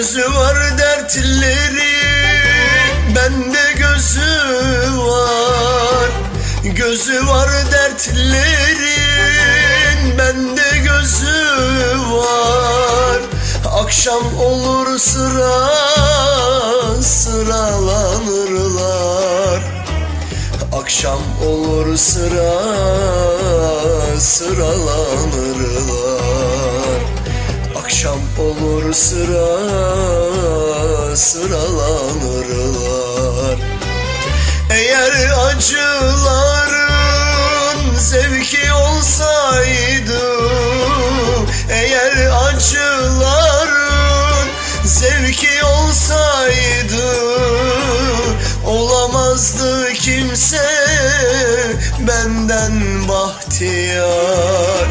Gözü var dertlerin Bende gözü var. Gözü var dertlerin Bende gözü var. Akşam olur sıra sıralanırlar. Akşam olur sıra sıralanırlar. Akşam olur sıra sıralanırlar. Eğer acıların zevki olsaydı Eğer acıların zevki olsaydı Olamazdı kimse benden bahtiyar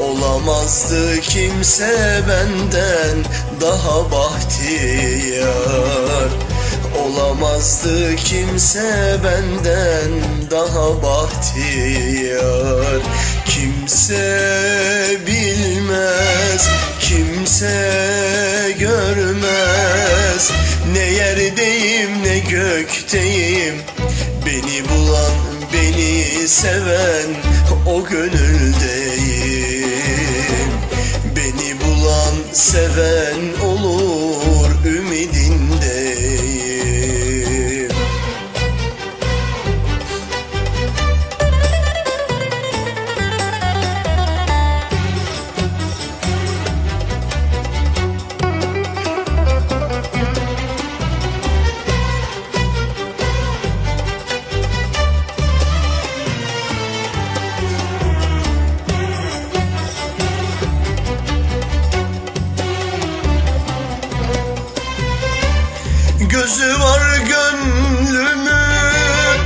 Olamazdı kimse benden daha bahtiyar. Olamazdı kimse benden daha bahtiyar. Kimse bilmez, kimse görmez. Ne yerdeyim ne gökteyim. Beni bulan, beni seven o gönüldeyim seven olur Gözü var gönlümün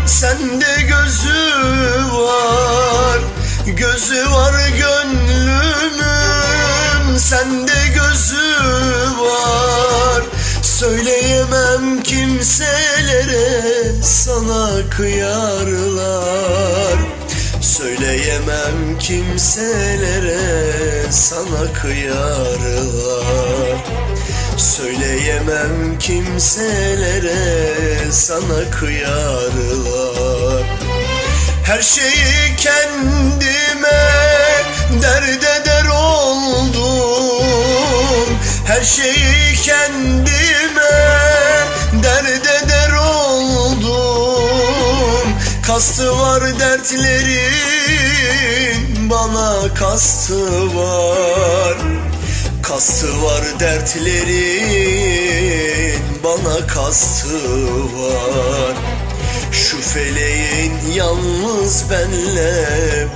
Sende gözü var. Gözü var gönlümün Sende gözü var. Söyleyemem kimselere Sana kıyarlar. Söyleyemem kimselere Sana kıyarlar Söyleyemem kimselere sana kıyarlar. Her şeyi kendime dert eder oldum. Her şeyi kendime dert eder oldum. Kastı var dertlerin bana kastı var Kastı var dertlerin bana kastı var. Şu feleğin yalnız benle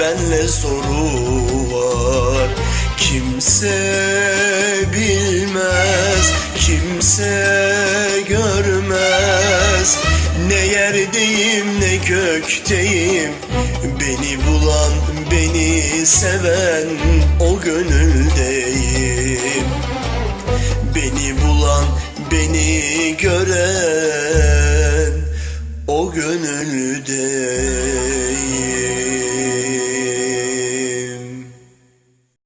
benle zoru var. Kimse bilmez kimse görmez. Ne yerdeyim ne gökteyim. Beni bulan beni seven o gönüldeyim Beni bulan beni gören o gönüldeyim